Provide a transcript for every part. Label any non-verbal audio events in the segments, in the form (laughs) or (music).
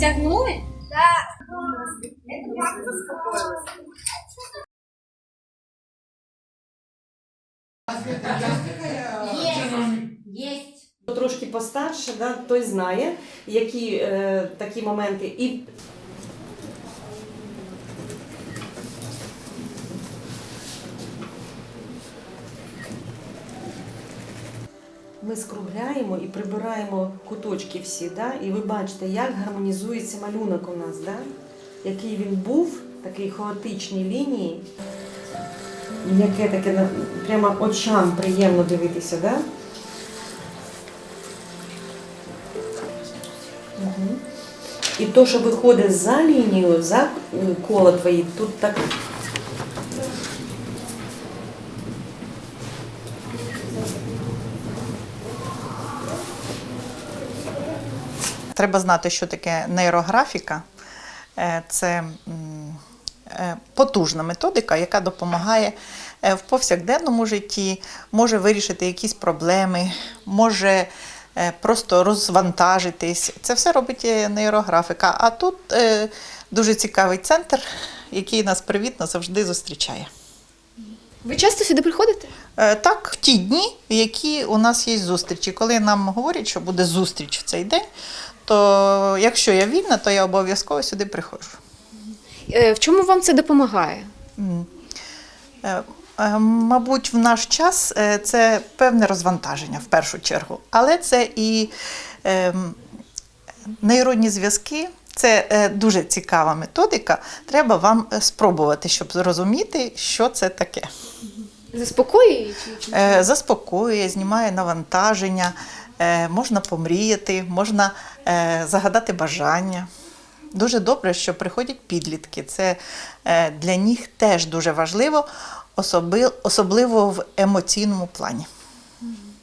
Розтягнули? Єсть. Хто Трошки постарше, да, той знає, які е, такі моменти. І ми скругляємо і прибираємо куточки всі, да? і ви бачите, як гармонізується малюнок у нас, да? який він був, такий хаотичні лінії. Яке таке прямо очам приємно дивитися, да? Мгм. І то, що виходить за лінію, за е, коло твої, тут так. Треба знати, що таке нейрографіка. Е, Це е, потужна методика, яка допомагає е, в повсякденному житті, може вирішити якісь проблеми, може просто розвантажитись. Це все робить нейрографіка. А тут дуже цікавий центр, який нас привітно завжди зустрічає. Ви часто сюди приходите? Так, в ті дні, які у нас є зустрічі. Коли нам говорять, що буде зустріч в цей день, то якщо я вільна, то я обов'язково сюди приходжу. Е, В чому вам це допомагає? Е, е, Мабуть, в наш час це певне розвантаження в першу чергу, але це і ем, нейронні зв'язки. Це дуже цікава методика. Треба вам спробувати, щоб зрозуміти, що це таке. Заспокоює? Заспокоює, знімає навантаження, можна помріяти, можна е, загадати бажання. Дуже добре, що приходять підлітки. Це е, для них теж дуже важливо, особливо в емоційному плані.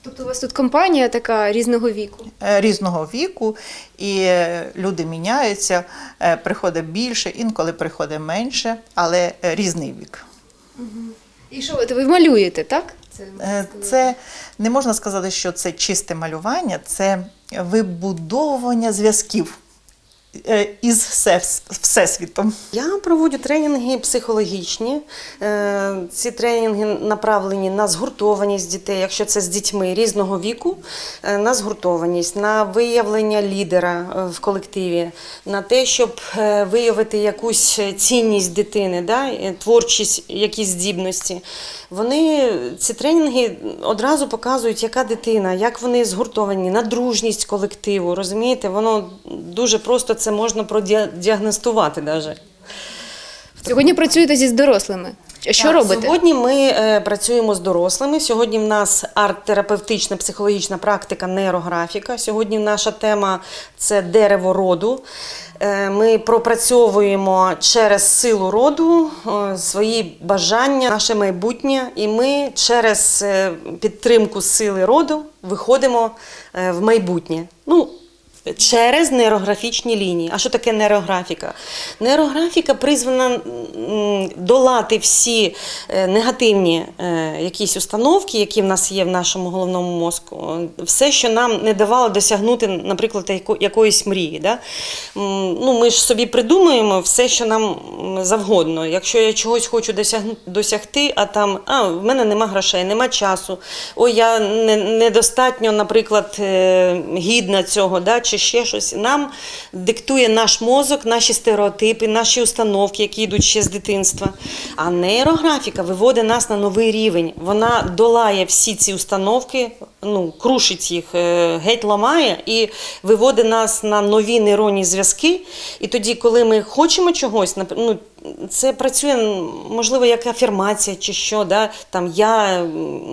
Тобто у вас тут компанія така різного віку. Е, Різного віку, і е, люди міняються, е, приходить більше, інколи приходить менше, але е, різний вік. І що ви малюєте, так? Це, Е, не можна сказати, що це чисте малювання, це вибудовування зв'язків із всесвітом. Я проводжу тренінги психологічні. Е, Ці тренінги направлені на згуртованість дітей, якщо це з дітьми різного віку, е, на згуртованість, на виявлення лідера е, в колективі, на те, щоб е, виявити якусь цінність дитини, да, е, творчість, якісь здібності. Вони ці тренінги одразу показують, яка дитина, як вони згуртовані, на дружність колективу. Розумієте, воно дуже просто це можна продіагностувати навіть. Сьогодні працюєте зі дорослими. Що Так, робите? Сьогодні ми е, працюємо з дорослими. Сьогодні в нас арт-терапевтична психологічна практика нейрографіка. Сьогодні наша тема це дерево роду. Е, Ми пропрацьовуємо через силу роду е, свої бажання, наше майбутнє, і ми через е, підтримку сили роду виходимо е, в майбутнє. Ну, Через нейрографічні лінії. А що таке нейрографіка? Нейрографіка призвана долати всі е, негативні е, якісь установки, які в нас є в нашому головному мозку. Все, що нам не давало досягнути, наприклад, якоїсь мрії. Да? Ну, ми ж собі придумуємо все, що нам завгодно. Якщо я чогось хочу досягти, а там а, в мене нема грошей, нема часу, ой, я недостатньо, наприклад, е, гідна цього, да, чи ще щось. Нам диктує наш мозок, наші стереотипи, наші установки, які йдуть ще з дитинства. А нейрографіка виводить нас на новий рівень. Вона долає всі ці установки, ну, крушить їх, е, геть ламає і виводить нас на нові нейронні зв'язки. І тоді, коли ми хочемо чогось, ну, це працює, можливо, як афірмація чи що. Да? Там, я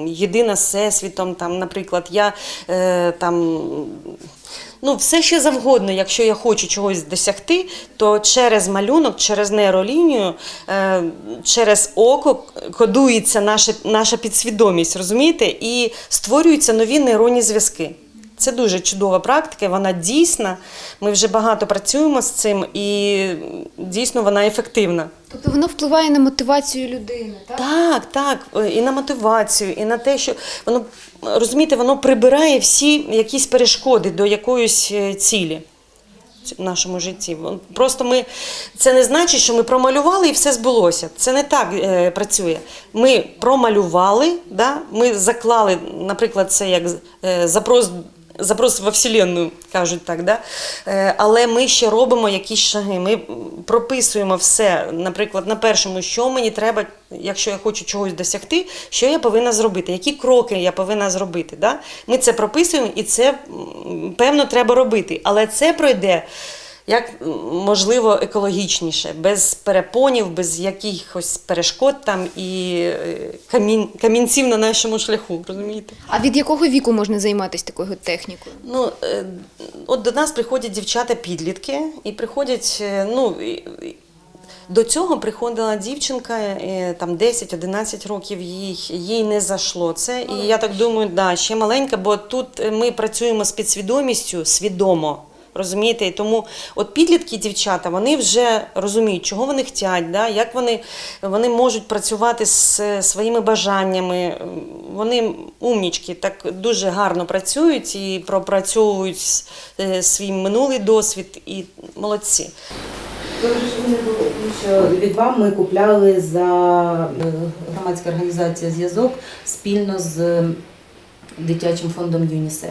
єдина з всесвітом, там, наприклад, я е, там. Ну, все ще завгодно, якщо я хочу чогось досягти, то через малюнок, через нейролінію, е, через око кодується наша, наша підсвідомість, розумієте? І створюються нові нейронні зв'язки. Це дуже чудова практика, вона дійсна. Ми вже багато працюємо з цим, і дійсно вона ефективна. Тобто воно впливає на мотивацію людини, так? Так, так, е, і на мотивацію, і на те, що воно розумієте, воно прибирає всі якісь перешкоди до якоїсь е, цілі. в нашому житті. Просто ми це не значить, що ми промалювали і все збулося. Це не так е, працює. Ми промалювали, да? ми заклали, наприклад, це як е, запрос. Запрос во Вселенну, кажуть так, да? Е, але ми ще робимо якісь шаги. Ми прописуємо все, наприклад, на першому, що мені треба, якщо я хочу чогось досягти, що я повинна зробити, які кроки я повинна зробити. Да? Ми це прописуємо і це певно треба робити. Але це пройде як можливо екологічніше, без перепонів, без якихось перешкод там і е, камін, камінців на нашому шляху. Розумієте? А від якого віку можна займатися такою технікою? Ну, е, от до нас приходять дівчата-підлітки і приходять, е, ну. До цього приходила дівчинка, там 10-11 років їй, їй не зайшло це. І я так думаю, да, ще маленька, бо тут ми працюємо з підсвідомістю свідомо. Розумієте, і тому от підлітки, дівчата, вони вже розуміють, чого вони хочуть, да? як вони, вони можуть працювати з е, своїми бажаннями. Вони умнічки, так дуже гарно працюють і пропрацьовують е, свій минулий досвід і молодці. Що від вам ми купляли за е, громадська організація зв'язок спільно з дитячим фондом ЮНІСЕФ.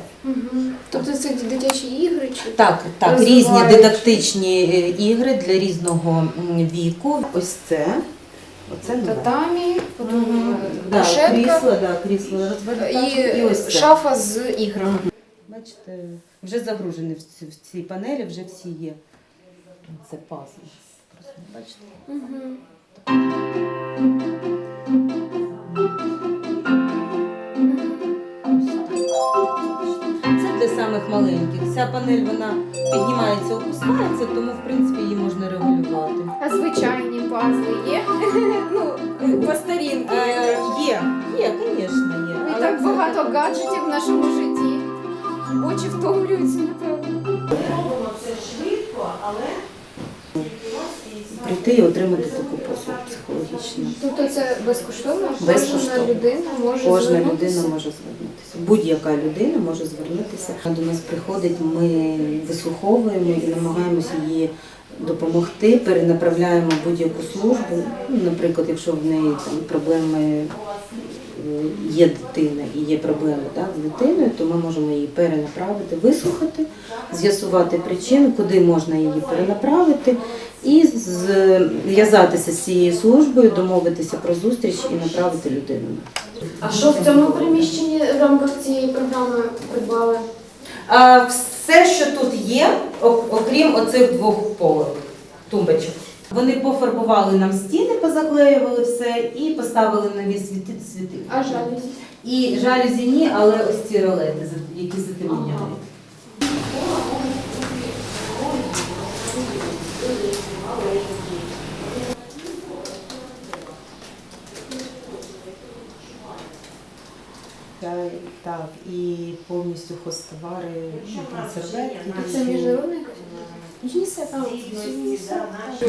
Тобто це дитячі ігри чи Так, так, різні дидактичні е, ігри для різного віку. Ось це. Оце татамі, потім е, Да, крісло, да, крісло розвертати. і ось це. шафа з іграми. Бачите, вже загружені в ці, в ці панелі, вже всі є. Це пазл. Бачите. Це Ця панель вона піднімається, опускається, тому в принципі її можна регулювати. А звичайні пазли є? (laughs) ну, по старінку. Е, є, є, звісно, є. І Але так це багато гаджетів в нашому житті. Очі втомлюються, напевно. Робимо це швидко, але Прийти і отримати таку послугу психологічну. Тобто це безкоштовно? Безкоштовно. Кожна людина може Кожна звернутися? людина може звернутися. Будь-яка людина може звернутися. До нас приходить, ми вислуховуємо і намагаємося її допомогти, перенаправляємо будь-яку службу. Ну, Наприклад, якщо в неї там проблеми є дитина і є проблеми так, з дитиною, то ми можемо її перенаправити, вислухати, з'ясувати причину, куди можна її перенаправити, і зв'язатися з цією службою, домовитися про зустріч і направити людину. А що в цьому приміщенні в рамках цієї програми придбали? А все, що тут є, окрім оцих двох полок, тумбочок. Вони пофарбували нам стіни, позаклеювали все і поставили нові світи світи. А жалюзі? І жалюзі ні, але ось ці ролети, які затемняють. Чай, Так, і повністю хостовари, там. А це міжнародний?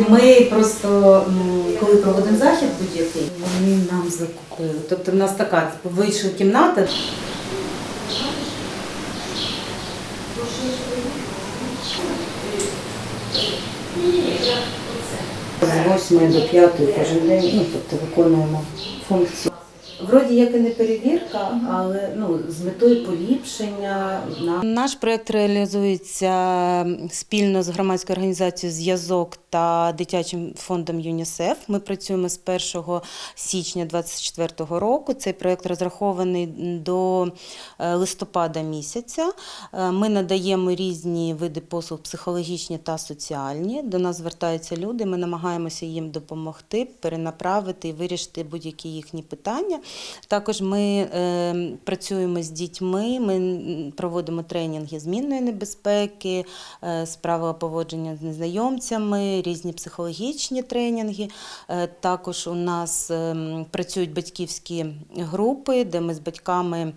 Ми просто, м, коли проводимо захід будь-який, вони нам закупили. Тобто в нас така вийшла кімната. З 8 до 5 кожен день, ну, тобто виконуємо функцію. Вроді як і не перевірка, але ну, з метою поліпшення. Наш проєкт реалізується спільно з громадською організацією Зв'язок та дитячим фондом ЮНІСЕФ. Ми працюємо з 1 січня 2024 року. Цей проєкт розрахований до е, листопада місяця. Е, Ми надаємо різні види послуг психологічні та соціальні. До нас звертаються люди. Ми намагаємося їм допомогти, перенаправити і вирішити будь-які їхні питання. Також ми е, працюємо з дітьми, ми проводимо тренінги змінної небезпеки, е, з поводження з незнайомцями, різні психологічні тренінги. Е, також у нас е, працюють батьківські групи, де ми з батьками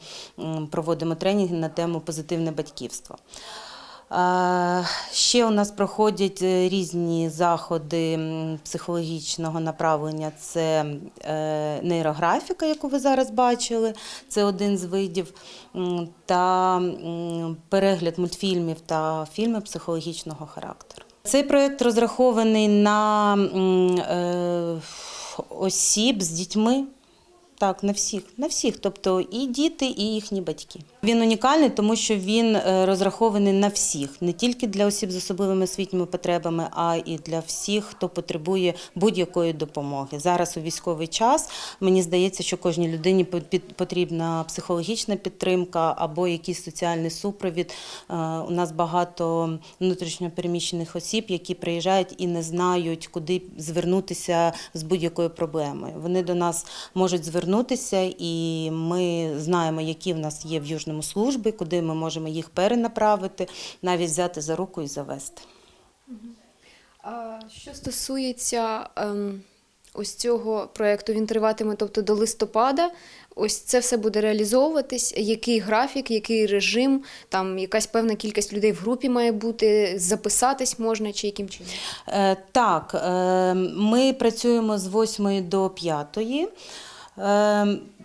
проводимо тренінги на тему позитивне батьківство. Ще у нас проходять е, різні заходи психологічного направлення. Це е, нейрографіка, яку ви зараз бачили, це один з видів, та перегляд мультфільмів та фільмів психологічного характеру. Цей проєкт розрахований на е, осіб з дітьми. Так, на всіх, на всіх, тобто і діти, і їхні батьки. Він унікальний, тому що він е, розрахований на всіх, не тільки для осіб з особливими освітніми потребами, а і для всіх, хто потребує будь-якої допомоги. Зараз у військовий час мені здається, що кожній людині по- потрібна психологічна підтримка або якийсь соціальний супровід. Е, У нас багато внутрішньопереміщених осіб, які приїжджають і не знають, куди звернутися з будь-якою проблемою. Вони до нас можуть звернутися, і ми знаємо, які в нас є в Южному служби, куди ми можемо їх перенаправити, навіть взяти за руку і завести. А що стосується ем, ось цього проєкту, він триватиме тобто до листопада. Ось це все буде реалізовуватись. Який графік, який режим, там якась певна кількість людей в групі має бути, записатись можна чи яким чином? Е, Так, е, ми працюємо з 8 до 5. Е,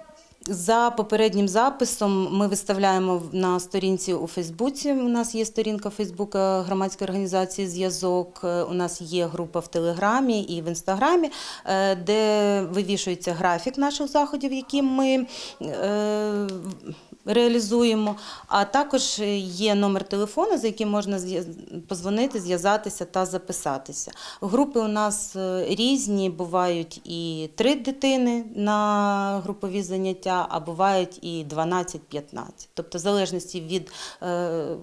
За попереднім записом ми виставляємо на сторінці у Фейсбуці. У нас є сторінка Фейсбука громадської організації Зв'язок. Е, У нас є група в Телеграмі і в Інстаграмі, е, де вивішується графік наших заходів, які ми е, реалізуємо. А також є номер телефону, за яким можна позвонити, зв'язатися та записатися. Групи у нас різні, бувають і три дитини на групові заняття, а бувають і 12-15. Тобто, в залежності від е,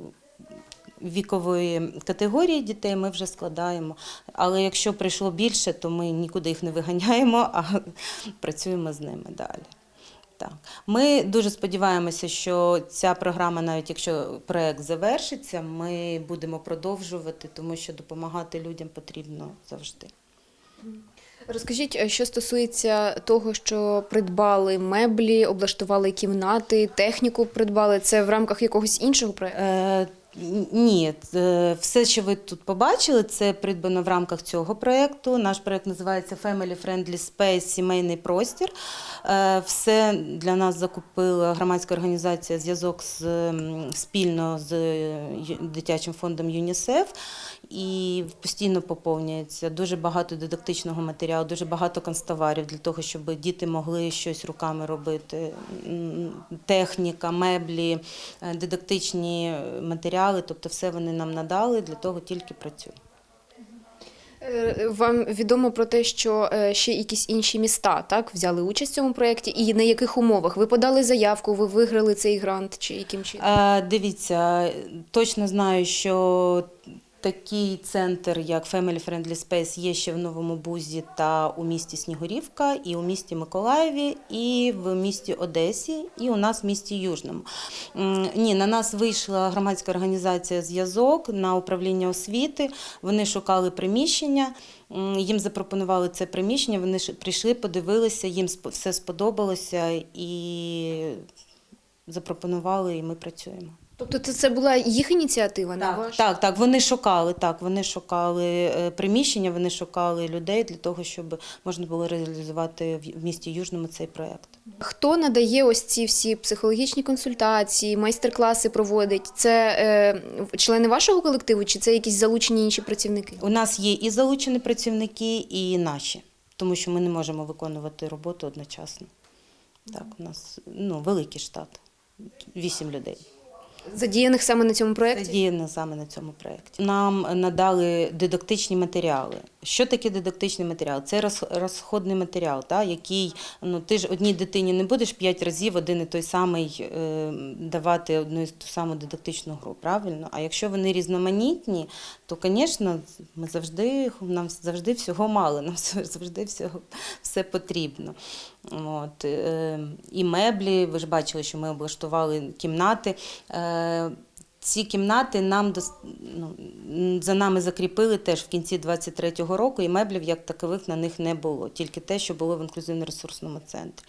вікової категорії дітей ми вже складаємо. Але якщо прийшло більше, то ми нікуди їх не виганяємо, а (laughs) працюємо з ними далі. Так. Ми дуже сподіваємося, що ця програма, навіть якщо проект завершиться, ми будемо продовжувати, тому що допомагати людям потрібно завжди. Розкажіть, е, що стосується того, що придбали меблі, облаштували кімнати, техніку придбали, це в рамках якогось іншого проєкту? Е, ні, е, все, що ви тут побачили, це придбано в рамках цього проєкту. Наш проєкт називається Family Friendly Space Сімейний простір. Е, Все для нас закупила громадська організація зв'язок спільно з дитячим фондом ЮНІСЕФ. І постійно поповнюється дуже багато дидактичного матеріалу, дуже багато канцтоварів для того, щоб діти могли щось руками робити. Техніка, меблі, е, дидактичні матеріали, тобто все вони нам надали, для того тільки працює. Е, Вам відомо про те, що е, ще якісь інші міста так взяли участь в цьому проєкті, і на яких умовах ви подали заявку, ви виграли цей грант, чи яким чином? Е, Дивіться, точно знаю, що такий центр, як Family Friendly Space, є ще в Новому Бузі та у місті Снігурівка, і у місті Миколаєві, і в місті Одесі, і у нас в місті Южному. Ні, на нас вийшла громадська організація Зв'язок на управління освіти. Вони шукали приміщення. Їм запропонували це приміщення. Вони прийшли, подивилися, їм все сподобалося і запропонували, і ми працюємо. Тобто це, це була їх ініціатива, не Так, ваша? так, так, вони шукали, так, вони шукали е, приміщення, вони шукали людей для того, щоб можна було реалізувати в- місті Южному цей проєкт. Хто надає ось ці всі психологічні консультації, майстер-класи проводить? Це е, члени вашого колективу, чи це якісь залучені інші працівники? У нас є і залучені працівники, і наші, тому що ми не можемо виконувати роботу одночасно. Так, у нас ну, великий штат, вісім людей. Задіяних саме на цьому проєкті? Задіяних саме на цьому проєкті. Нам надали дидактичні матеріали. Що таке дидактичний матеріал? Це роз- розходний матеріал, та, який ну, ти ж одній дитині не будеш п'ять разів один і той самий е, давати одну і ту саму дидактичну гру, правильно? А якщо вони різноманітні, то, звісно, ми завжди, нам завжди всього мало, нам (laughs) завжди всього, все потрібно. От, е, і меблі, ви ж бачили, що ми облаштували кімнати. Е, ці кімнати нам ну, за нами закріпили теж в кінці 23-го року, і меблів як такових на них не було, тільки те, що було в інклюзивно-ресурсному центрі.